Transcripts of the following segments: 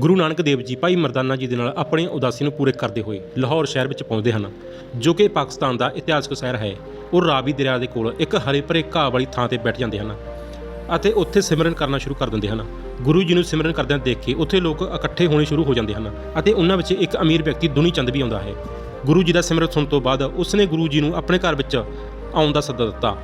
ਗੁਰੂ ਨਾਨਕ ਦੇਵ ਜੀ ਭਾਈ ਮਰਦਾਨਾ ਜੀ ਦੇ ਨਾਲ ਆਪਣੀ ਉਦਾਸੀ ਨੂੰ ਪੂਰੇ ਕਰਦੇ ਹੋਏ ਲਾਹੌਰ ਸ਼ਹਿਰ ਵਿੱਚ ਪਹੁੰਚਦੇ ਹਨ, ਜੋ ਕਿ ਪਾਕਿਸਤਾਨ ਦਾ ਇਤਿਹਾਸਕ ਸ਼ਹਿਰ ਹੈ। ਉਹ ਰਾਵੀ ਦਰਿਆ ਦੇ ਕੋਲ ਇੱਕ ਹਰੇ ਭਰੇ ਘਾਹ ਵਾਲੀ ਥਾਂ ਤੇ ਬੈਠ ਜਾਂਦੇ ਹਨ ਅਤੇ ਉੱਥੇ ਸਿਮਰਨ ਕਰਨਾ ਸ਼ੁਰੂ ਕਰ ਦਿੰਦੇ ਹਨ। ਗੁਰੂ ਜੀ ਨੂੰ ਸਿਮਰਨ ਕਰਦਿਆਂ ਦੇਖ ਕੇ ਉੱਥੇ ਲੋਕ ਇਕੱਠੇ ਹੋਣੇ ਸ਼ੁਰੂ ਹੋ ਜਾਂਦੇ ਹਨ ਅਤੇ ਉਹਨਾਂ ਵਿੱਚ ਇੱਕ ਅਮੀਰ ਵਿਅਕਤੀ ਦੁਨੀ ਚੰਦ ਵੀ ਆਉਂਦਾ ਹੈ। ਗੁਰੂ ਜੀ ਦਾ ਸਿਮਰਨ ਸੁਣ ਤੋਂ ਬਾਅਦ ਉਸਨੇ ਗੁਰੂ ਜੀ ਨੂੰ ਆਪਣੇ ਘਰ ਵਿੱਚ ਆਉਣ ਦਾ ਸੱਦਾ ਦਿੱਤਾ।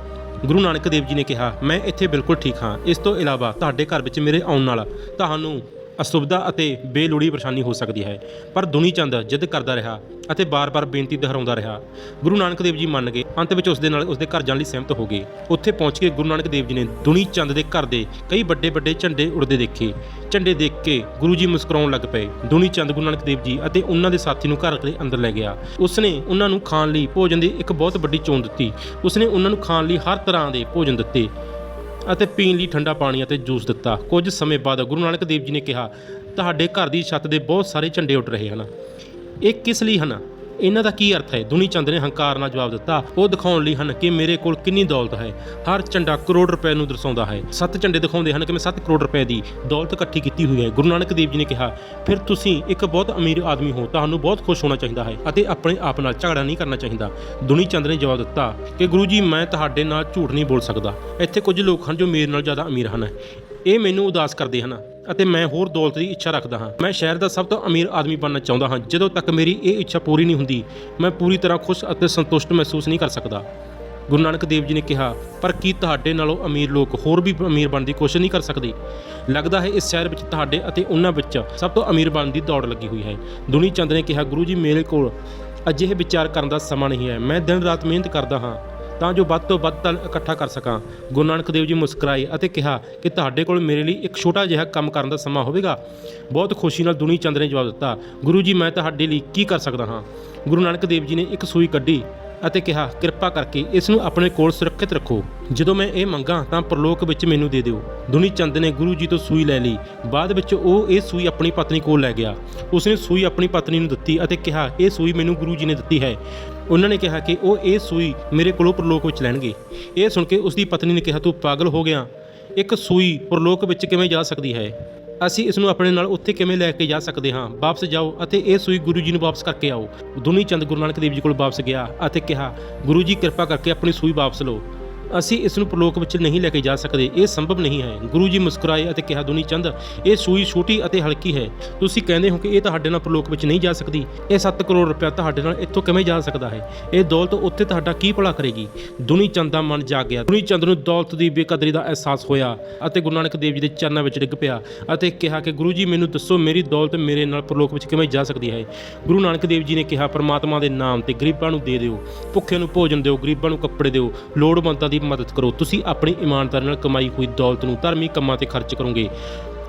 ਗੁਰੂ ਨਾਨਕ ਦੇਵ ਜੀ ਨੇ ਕਿਹਾ, ਮੈਂ ਇੱਥੇ ਬਿਲਕੁਲ ਠੀਕ ਹਾਂ। ਇਸ ਤੋਂ ਇਲਾਵਾ ਤੁਹਾਡੇ ਘਰ ਵਿੱਚ ਮੇਰੇ ਆਉਣ ਨਾਲ ਤੁਹਾਨੂੰ ਅਸੁਵਿਧਾ ਅਤੇ ਬੇਲੋੜੀ ਪਰੇਸ਼ਾਨੀ ਹੋ ਸਕਦੀ ਹੈ। ਪਰ ਦੁਨੀ ਚੰਦ ਜਿੱਦ ਕਰਦਾ ਰਿਹਾ ਅਤੇ ਬਾਰ-ਬਾਰ ਬੇਨਤੀ ਦੁਹਰਾਉਂਦਾ ਰਿਹਾ। ਗੁਰੂ ਨਾਨਕ ਦੇਵ ਜੀ ਮੰਨ ਗਏ। ਅੰਤ ਵਿੱਚ ਉਸ ਦੇ ਨਾਲ ਉਸ ਦੇ ਘਰ ਜਾਣ ਲਈ ਸਹਿਮਤ ਹੋ ਗਏ। ਉੱਥੇ ਪਹੁੰਚ ਕੇ ਗੁਰੂ ਨਾਨਕ ਦੇਵ ਜੀ ਨੇ ਦੁਨੀ ਚੰਦ ਦੇ ਘਰ ਦੇ ਕਈ ਵੱਡੇ-ਵੱਡੇ ਝੰਡੇ ਉੜਦੇ ਦੇਖੇ। ਝੰਡੇ ਦੇਖ ਕੇ ਗੁਰੂ ਜੀ ਮੁਸਕਰਾਉਣ ਲੱਗ ਪਏ। ਦੁਨੀ ਚੰਦ ਗੁਰੂ ਨਾਨਕ ਦੇਵ ਜੀ ਅਤੇ ਉਹਨਾਂ ਦੇ ਸਾਥੀ ਨੂੰ ਘਰ ਦੇ ਅੰਦਰ ਲੈ ਗਿਆ। ਉਸਨੇ ਉਹਨਾਂ ਨੂੰ ਖਾਣ ਲਈ ਭੋਜਨ ਦੀ ਇੱਕ ਬਹੁਤ ਵੱਡੀ ਚੋਣ ਦਿੱਤੀ। ਉਸਨੇ ਉਹਨਾਂ ਨੂੰ ਖਾਣ ਲਈ ਹਰ ਤਰ੍ਹਾਂ ਦੇ ਭੋਜਨ ਦਿੱਤੇ। ਅਤੇ ਪੀਣ ਲਈ ਠੰਡਾ ਪਾਣੀ ਅਤੇ ਜੂਸ ਦਿੱਤਾ। ਕੁਝ ਸਮੇਂ ਬਾਅਦ ਗੁਰੂ ਨਾਨਕ ਦੇਵ ਜੀ ਨੇ ਕਿਹਾ, ਤੁਹਾਡੇ ਘਰ ਦੀ ਛੱਤ ਦੇ ਬਹੁਤ ਸਾਰੇ ਝੰਡੇ ਉੱਡ ਰਹੇ ਹਨ। ਇਹ ਕਿਸ ਲਈ ਹਨ? ਇਹਨਾਂ ਦਾ ਕੀ ਅਰਥ ਹੈ? ਦੁਨੀ ਚੰਦ ਨੇ ਹੰਕਾਰ ਨਾਲ ਜਵਾਬ ਦਿੱਤਾ, ਉਹ ਦਿਖਾਉਣ ਲਈ ਹਨ ਕਿ ਮੇਰੇ ਕੋਲ ਕਿੰਨੀ ਦੌਲਤ ਹੈ। ਹਰ ਝੰਡਾ ਕਰੋੜ ਰੁਪਏ ਨੂੰ ਦਰਸਾਉਂਦਾ ਹੈ। ਸੱਤ ਝੰਡੇ ਦਿਖਾਉਂਦੇ ਹਨ ਕਿ ਮੈਂ 7 ਕਰੋੜ ਰੁਪਏ ਦੀ ਦੌਲਤ ਇਕੱਠੀ ਕੀਤੀ ਹੋਈ ਹੈ। ਗੁਰੂ ਨਾਨਕ ਦੇਵ ਜੀ ਨੇ ਕਿਹਾ, ਫਿਰ ਤੁਸੀਂ ਇੱਕ ਬਹੁਤ ਅਮੀਰ ਆਦਮੀ ਹੋ, ਤੁਹਾਨੂੰ ਬਹੁਤ ਖੁਸ਼ ਹੋਣਾ ਚਾਹੀਦਾ ਹੈ ਅਤੇ ਆਪਣੇ ਆਪ ਨਾਲ ਝਗੜਾ ਨਹੀਂ ਕਰਨਾ ਚਾਹੀਦਾ। ਦੁਨੀ ਚੰਦ ਨੇ ਜਵਾਬ ਦਿੱਤਾ, ਕਿ ਗੁਰੂ ਜੀ, ਮੈਂ ਤੁਹਾਡੇ ਨਾਲ ਝੂਠ ਨਹੀਂ ਬੋਲ ਸਕਦਾ। ਇੱਥੇ ਕੁਝ ਲੋਕ ਹਨ ਜੋ ਮੇਰੇ ਨਾਲ ਜ਼ਿਆਦਾ ਅਮੀਰ ਹਨ। ਇਹ ਮੈਨੂੰ ਉਦਾਸ ਕਰਦੇ ਹਨ। ਅਤੇ ਮੈਂ ਹੋਰ ਦੌਲਤ ਦੀ ਇੱਛਾ ਰੱਖਦਾ ਹਾਂ। ਮੈਂ ਸ਼ਹਿਰ ਦਾ ਸਭ ਤੋਂ ਅਮੀਰ ਆਦਮੀ ਬਣਨਾ ਚਾਹੁੰਦਾ ਹਾਂ। ਜਦੋਂ ਤੱਕ ਮੇਰੀ ਇਹ ਇੱਛਾ ਪੂਰੀ ਨਹੀਂ ਹੁੰਦੀ, ਮੈਂ ਪੂਰੀ ਤਰ੍ਹਾਂ ਖੁਸ਼ ਅਤੇ ਸੰਤੁਸ਼ਟ ਮਹਿਸੂਸ ਨਹੀਂ ਕਰ ਸਕਦਾ। ਗੁਰੂ ਨਾਨਕ ਦੇਵ ਜੀ ਨੇ ਕਿਹਾ, ਪਰ ਕੀ ਤੁਹਾਡੇ ਨਾਲੋਂ ਅਮੀਰ ਲੋਕ ਹੋਰ ਵੀ ਅਮੀਰ ਬਣਨ ਦੀ ਕੋਸ਼ਿਸ਼ ਨਹੀਂ ਕਰ ਸਕਦੇ? ਲੱਗਦਾ ਹੈ, ਇਸ ਸ਼ਹਿਰ ਵਿੱਚ ਤੁਹਾਡੇ ਅਤੇ ਉਹਨਾਂ ਵਿੱਚ ਸਭ ਤੋਂ ਅਮੀਰ ਬਣਨ ਦੀ ਦੌੜ ਲੱਗੀ ਹੋਈ ਹੈ। ਦੁਨੀ ਚੰਦ ਨੇ ਕਿਹਾ, ਗੁਰੂ ਜੀ, ਮੇਰੇ ਕੋਲ ਅਜਿਹੇ ਵਿਚਾਰ ਕਰਨ ਦਾ ਸਮਾਂ ਨਹੀਂ ਹੈ। ਮੈਂ ਦਿਨ ਰਾਤ ਮਿਹਨਤ ਕਰਦਾ ਹਾਂ। ਤਾਂ ਜੋ ਵੱਧ ਤੋਂ ਵੱਧ ਧਨ ਇਕੱਠਾ ਕਰ ਸਕਾਂ। ਗੁਰੂ ਨਾਨਕ ਦੇਵ ਜੀ ਮੁਸਕਰਾਏ ਅਤੇ ਕਿਹਾ ਕਿ ਤੁਹਾਡੇ ਕੋਲ ਮੇਰੇ ਲਈ ਇੱਕ ਛੋਟਾ ਜਿਹਾ ਕੰਮ ਕਰਨ ਦਾ ਸਮਾਂ ਹੋਵੇਗਾ। ਬਹੁਤ ਖੁਸ਼ੀ ਨਾਲ ਦੁਨੀ ਚੰਦ ਨੇ ਜਵਾਬ ਦਿੱਤਾ, ਗੁਰੂ ਜੀ, ਮੈਂ ਤੁਹਾਡੇ ਲਈ ਕੀ ਕਰ ਸਕਦਾ ਹਾਂ? ਗੁਰੂ ਨਾਨਕ ਦੇਵ ਜੀ ਨੇ ਇੱਕ ਸੂਈ ਕੱਢੀ ਅਤੇ ਕਿਹਾ, ਕਿਰਪਾ ਕਰਕੇ ਇਸ ਨੂੰ ਆਪਣੇ ਕੋਲ ਸੁਰੱਖਿਅਤ ਰੱਖੋ। ਜਦੋਂ ਮੈਂ ਇਹ ਮੰਗਾ, ਤਾਂ ਪ੍ਰਲੋਕ ਵਿੱਚ ਮੈਨੂੰ ਦੇ ਦਿਓ। ਦੁਨੀ ਚੰਦ ਨੇ ਗੁਰੂ ਜੀ ਤੋਂ ਸੂਈ ਲੈ ਲਈ। ਬਾਅਦ ਵਿੱਚ ਉਹ ਇਹ ਸੂਈ ਆਪਣੀ ਪਤਨੀ ਕੋਲ ਲੈ ਗਿਆ। ਉਸਨੇ ਸੂਈ ਆਪਣੀ ਪਤਨੀ ਨੂੰ ਦਿੱਤੀ ਅਤੇ ਕਿਹਾ, ਇਹ ਸੂਈ ਮੈਨੂੰ ਗੁਰੂ ਜੀ ਨੇ ਦਿੱਤੀ ਹੈ। ਉਹਨਾਂ ਨੇ ਕਿਹਾ ਕਿ ਉਹ ਇਹ ਸੂਈ ਮੇਰੇ ਕੋਲੋਂ ਪ੍ਰਲੋਕ ਵਿੱਚ ਲੈਣਗੇ। ਇਹ ਸੁਣ ਕੇ ਉਸ ਦੀ ਪਤਨੀ ਨੇ ਕਿਹਾ, ਤੂੰ ਪਾਗਲ ਹੋ ਗਿਆ। ਇੱਕ ਸੂਈ ਪ੍ਰਲੋਕ ਵਿੱਚ ਕਿਵੇਂ ਜਾ ਸਕਦੀ ਹੈ? ਅਸੀਂ ਇਸ ਨੂੰ ਆਪਣੇ ਨਾਲ ਉੱਥੇ ਕਿਵੇਂ ਲੈ ਕੇ ਜਾ ਸਕਦੇ ਹਾਂ? ਵਾਪਸ ਜਾਓ ਅਤੇ ਇਹ ਸੂਈ ਗੁਰੂ ਜੀ ਨੂੰ ਵਾਪਸ ਕਰਕੇ ਆਓ। ਦੁਨੀ ਚੰਦ ਗੁਰੂ ਨਾਨਕ ਦੇਵ ਜੀ ਕੋਲ ਵਾਪਸ ਗਿਆ ਅਤੇ ਕਿਹਾ, ਗੁਰੂ ਜੀ, ਕਿਰਪਾ ਕਰਕੇ ਆਪਣੀ ਸੂਈ ਵਾਪਸ ਲਓ। ਅਸੀਂ ਇਸ ਨੂੰ ਪ੍ਰਲੋਕ ਵਿੱਚ ਨਹੀਂ ਲੈ ਕੇ ਜਾ ਸਕਦੇ। ਇਹ ਸੰਭਵ ਨਹੀਂ ਹੈ। ਗੁਰੂ ਜੀ ਮੁਸਕਰਾਏ ਅਤੇ ਕਿਹਾ, ਦੁਨੀ ਚੰਦ, ਇਹ ਸੂਈ ਛੋਟੀ ਅਤੇ ਹਲਕੀ ਹੈ। ਤੁਸੀਂ ਕਹਿੰਦੇ ਹੋ ਕਿ ਇਹ ਤੁਹਾਡੇ ਨਾਲ ਪ੍ਰਲੋਕ ਵਿੱਚ ਨਹੀਂ ਜਾ ਸਕਦੀ। ਇਹ 7 ਕਰੋੜ ਰੁਪਇਆ ਤੁਹਾਡੇ ਨਾਲ ਇੱਥੋਂ ਕਿਵੇਂ ਜਾ ਸਕਦਾ ਹੈ? ਇਹ ਦੌਲਤ ਉੱਥੇ ਤੁਹਾਡਾ ਕੀ ਭਲਾ ਕਰੇਗੀ? ਦੁਨੀ ਚੰਦ ਦਾ ਮਨ ਜਾਗ ਗਿਆ। ਦੁਨੀ ਚੰਦ ਨੂੰ ਦੌਲਤ ਦੀ ਬੇਕਦਰੀ ਦਾ ਅਹਿਸਾਸ ਹੋਇਆ ਅਤੇ ਗੁਰੂ ਨਾਨਕ ਦੇਵ ਜੀ ਦੇ ਚਰਨਾਂ ਵਿੱਚ ਡਿੱਗ ਪਿਆ ਅਤੇ ਕਿਹਾ ਕਿ, ਗੁਰੂ ਜੀ, ਮੈਨੂੰ ਦੱਸੋ ਮੇਰੀ ਦੌਲਤ ਮੇਰੇ ਨਾਲ ਪ੍ਰਲੋਕ ਵਿੱਚ ਕਿਵੇਂ ਜਾ ਸਕਦੀ ਹੈ? ਗੁਰੂ ਨਾਨਕ ਦੇਵ ਜੀ ਨੇ ਕਿਹਾ, ਪਰਮਾਤਮਾ ਦੇ ਨਾਮ ਤੇ ਗਰੀਬਾਂ ਨੂੰ ਦੇ ਦਿਓ ਭੁੱਖੇ ਨੂੰ ਭੋਜਨ ਦਿਓ, ਗਰੀਬਾਂ ਨੂੰ ਕੱਪੜੇ ਦਿਓ, ਲੋੜਵੰਦਾਂ ਦੀ ਮਦਦ ਕਰੋ। ਤੁਸੀਂ ਆਪਣੀ ਇਮਾਨਦਾਰੀ ਨਾਲ ਕਮਾਈ ਹੋਈ ਦੌਲਤ ਨੂੰ ਧਰਮੀ ਕੰਮਾਂ ਤੇ ਖਰਚ ਕਰੋਗੇ।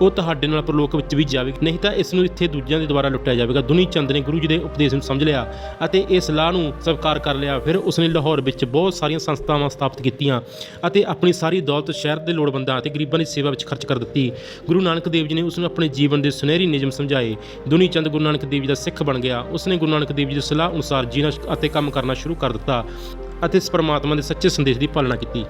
ਉਹ ਤੁਹਾਡੇ ਨਾਲ ਪ੍ਰਲੋਕ ਵਿੱਚ ਵੀ ਜਾਵੇਗੀ। ਨਹੀਂ ਤਾਂ ਇਸ ਨੂੰ ਇੱਥੇ ਦੂਜਿਆਂ ਦੇ ਦੁਆਰਾ ਲੁੱਟਿਆ ਜਾਵੇਗਾ। ਦੁਨੀ ਚੰਦ ਨੇ ਗੁਰੂ ਜੀ ਦੇ ਉਪਦੇਸ਼ ਨੂੰ ਸਮਝ ਲਿਆ ਅਤੇ ਇਹ ਸਲਾਹ ਨੂੰ ਸਵੀਕਾਰ ਕਰ ਲਿਆ। ਫਿਰ ਉਸਨੇ ਲਾਹੌਰ ਵਿੱਚ ਬਹੁਤ ਸਾਰੀਆਂ ਸੰਸਥਾਵਾਂ ਸਥਾਪਿਤ ਕੀਤੀਆਂ ਅਤੇ ਆਪਣੀ ਸਾਰੀ ਦੌਲਤ ਸ਼ਹਿਰ ਦੇ ਲੋੜਵੰਦਾਂ ਅਤੇ ਗਰੀਬਾਂ ਦੀ ਸੇਵਾ ਵਿੱਚ ਖਰਚ ਕਰ ਦਿੱਤੀ। ਗੁਰੂ ਨਾਨਕ ਦੇਵ ਜੀ ਨੇ ਉਸ ਨੂੰ ਆਪਣੇ ਜੀਵਨ ਦੇ ਸੁਨਹਿਰੀ ਨਿਯਮ ਸਮਝਾਏ। ਦੁਨੀ ਚੰਦ ਗੁਰੂ ਨਾਨਕ ਦੇਵ ਜੀ ਦਾ ਸਿੱਖ ਬਣ ਗਿਆ। ਉਸਨੇ ਗੁਰੂ ਨਾਨਕ ਦੇਵ ਜੀ ਦੀ ਸਲਾਹ ਅਨੁਸਾਰ ਜੀਣਾ ਅਤੇ ਕੰਮ ਕਰਨਾ ਸ਼ੁਰੂ ਕਰ ਦਿੱਤਾ। ਅਤੇ ਇਸ ਪਰਮਾਤਮਾ ਦੇ ਸੱਚੇ ਸੰਦੇਸ਼ ਦੀ ਪਾਲਣਾ ਕੀਤੀ।